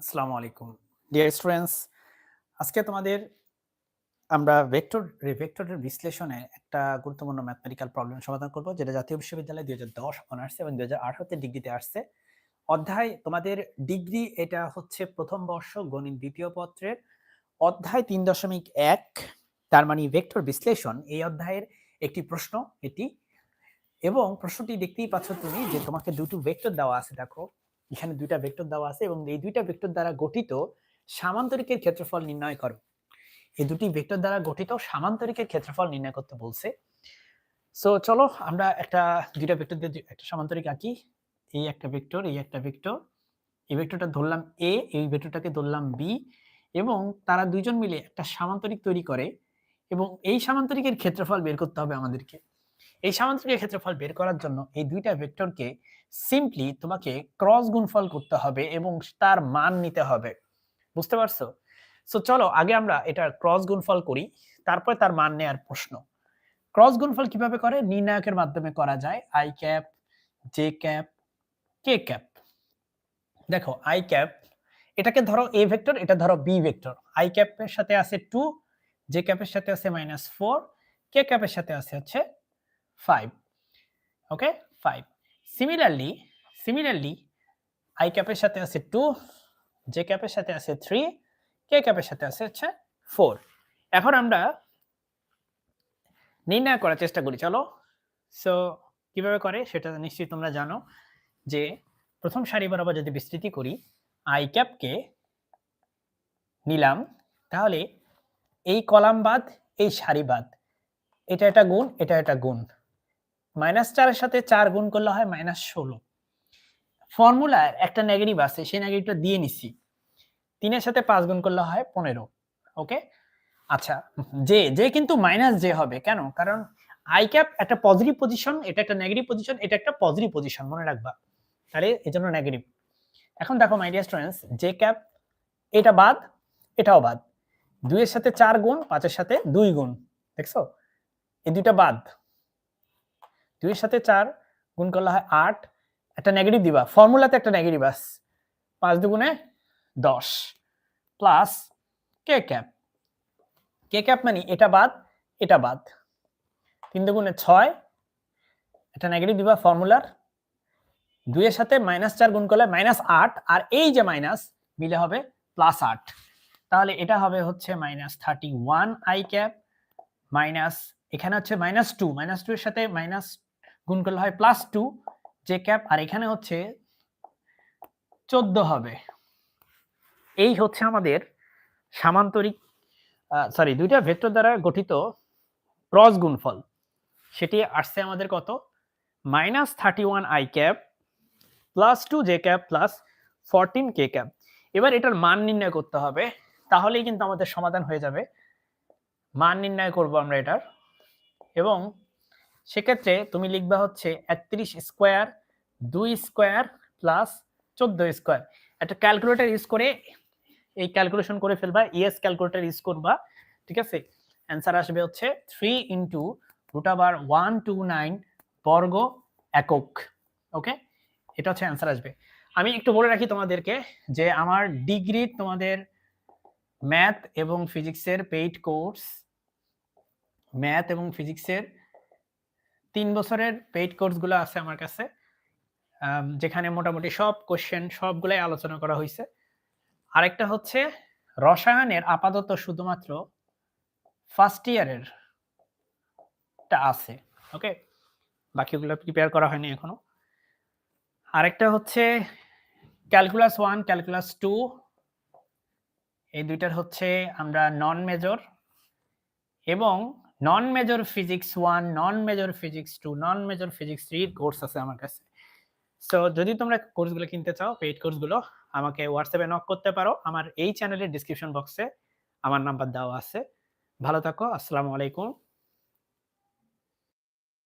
আসসালামু আলাইকুম। Dear students আজকে তোমাদের আমরা ভেক্টর ভেক্টরের বিশ্লেষণে একটা গুরুত্বপূর্ণ ম্যাথমেটিক্যাল প্রবলেম সমাধান করব, যেটা জাতীয় বিশ্ববিদ্যালয় দুই হাজার দশ অনার্স এবং দুই হাজার আঠারোতে ডিগ্রিতে আসছে। অধ্যায়, তোমাদের ডিগ্রি এটা হচ্ছে প্রথম বর্ষ, গণিত দ্বিতীয় পত্রের। অধ্যায় তিন দশমিক এক, তার মানে ভেক্টর বিশ্লেষণ, এই অধ্যায়ের একটি প্রশ্ন এটি। এবং প্রশ্নটি দেখতেই পাচ্ছ তুমি যে তোমাকে দুটো ভেক্টর দেওয়া আছে, দেখো। এখানে দুইটা ভেক্টর দেওয়া আছে এবং এই দুইটা ভেক্টর দ্বারা গঠিত সামান্তরিকের ক্ষেত্রফল নির্ণয় করো। এই দুটি ভেক্টর দ্বারা গঠিত সামান্তরিকের ক্ষেত্রফল নির্ণয় করতে বলছে। সো চলো আমরা একটা, দুইটা ভেক্টর দিয়ে একটা সামান্তরিক আঁকি। এই একটা ভেক্টর এই একটা ভেক্টর এই ভেক্টরটা ধরলাম এ এই ভেক্টরটাকে ধরলাম বি এবং তারা দুইজন মিলে একটা সামান্তরিক তৈরি করে এবং এই সামান্তরিকের ক্ষেত্রফল বের করতে হবে আমাদেরকে। এই সামান্তরিকের ক্ষেত্রফল বের করার জন্য এই দুইটা ভেক্টরকে সিম্পলি তোমাকে ক্রস গুণফল করতে হবে এবং তার মান নিতে হবে। বুঝতে পারছ? সো চলো আগে আমরা এটার ক্রস গুণফল করি, তারপরে তার মান নেওয়ার প্রশ্ন। ক্রস গুণফল কীভাবে করে? নির্ণায়কের মাধ্যমে করা যায়। I cap J cap K cap দেখো আই ক্যাপ এটাকে ধরো এ ভেক্টর এটা ধরো বি ভেক্টর আই ক্যাপের সাথে আছে টু জে ক্যাপের সাথে আছে মাইনাস ফোর কে ক্যাপের সাথে আছে হচ্ছে five okay five similarly similarly I ক্যাপের সাথে আছে টু জে ক্যাপের সাথে আছে থ্রি কে ক্যাপের সাথে আছে হচ্ছে ফোর এখন আমরা নির্ণয় করার চেষ্টা করি, চলো। সো কীভাবে করে? সেটা নিশ্চয়ই তোমরা জানো যে প্রথম সারি বরাবর যদি বিস্তৃতি করি আই ক্যাপকে নিলাম, তাহলে এই কলাম বাদ, এই সারি বাদ, এটা একটা গুণ, এটা একটা গুণ। মাইনাস চারের সাথে চার গুণ করলে হয় মাইনাস ষোলো। ফর্মুলার একটা নেগেটিভ আছে, সেই নেগেটিভটা দিয়ে নিছি। তিনের সাথে পাঁচ গুণ করলে হয় পনেরো ওকে আচ্ছা যে যে কিন্তু মাইনাস যে হবে, কেন? কারণ আই ক্যাপ একটা পজিটিভ পজিশন এটা একটা নেগেটিভ পজিশন এটা একটা পজিটিভ পজিশন মনে রাখবা। তাহলে এই জন্য নেগেটিভ এখন দেখো my dear students J cap এটা বাদ, এটাও বাদ। দুইয়ের সাথে চার গুণ, পাঁচের সাথে দুই গুণ, দেখছ? এই দুইটা বাদ। দুইয়ের সাথে চার গুণ করলে হয় আট। একটা নেগেটিভ দিবা। ফর্মুলাতে একটা নেগেটিভ আস পাঁচ দুগুণে দশ। Plus K cap K cap মানে এটা বাদ এটা বাদ। তিন দুগুণে ছয়, একটা নেগেটিভ দিবা ফর্মুলার দুইয়ের সাথে মাইনাস চার গুণ করলে মাইনাস আট, আর এই যে মাইনাস মিলে হবে প্লাস আট। তাহলে এটা হবে হচ্ছে minus thirty one I cap minus এখানে হচ্ছে মাইনাস টু মাইনাস টু এর সাথে মাইনাস গুণ করলে হয় প্লাস টু যে ক্যাপ আর এখানে হচ্ছে চোদ্দ হবে। এই হচ্ছে আমাদের সামান্তরিক সরি দুইটা ভেক্টর দ্বারা গঠিত ক্রস গুণফল। সেটি আসছে আমাদের কত? Minus thirty one I cap plus two J cap plus fourteen K cap এবার এটার মান নির্ণয় করতে হবে, তাহলেই কিন্তু আমাদের সমাধান হয়ে যাবে। মান নির্ণয় করব আমরা এটার। এবং সেক্ষেত্রে তুমি লিখবা হচ্ছে একত্রিশ স্কোয়ার, দুই স্কোয়ার প্লাস চোদ্দ স্কোয়ার। একটা ক্যালকুলেটর ইউজ করে এই ক্যালকুলেশন করে ফেলবা ইএস ক্যালকুলেটর ইউজ করবা, ঠিক আছে? অ্যান্সার আসবে হচ্ছে থ্রি ইন্টু রুট আবার ওয়ান টু নাইন বর্গ একক ওকে এটা হচ্ছে অ্যান্সার আসবে। আমি একটু বলে রাখি তোমাদেরকে যে আমার ডিগ্রি তোমাদের ম্যাথ এবং ফিজিক্সের পেইড কোর্স ম্যাথ এবং ফিজিক্সের তিন বছরের পেইড কোর্সগুলো আছে আমার কাছে যেখানে মোটামুটি সব কোশ্চেন সবগুলাই আলোচনা করা হয়েছে আরেকটা হচ্ছে, রসায়নের আপাতত শুধুমাত্র ফার্স্ট ইয়ারের টা আছে ওকে বাকিগুলো প্রিপেয়ার করা হয়নি এখনও। আরেকটা হচ্ছে ক্যালকুলাস ওয়ান ক্যালকুলাস টু এই দুইটার হচ্ছে আমরা নন মেজর এবং non major physics one non major physics two non major physics three course আছে আমার কাছে। সো যদি তোমরা কোর্সগুলো কিনতে চাও পেইড কোর্সগুলো আমাকে হোয়াটসঅ্যাপে নক করতে পারো। আমার এই চ্যানেলের ডিসক্রিপশন বক্সে আমার নাম্বার দেওয়া আছে। ভালো থাকো, আসসালামু আলাইকুম।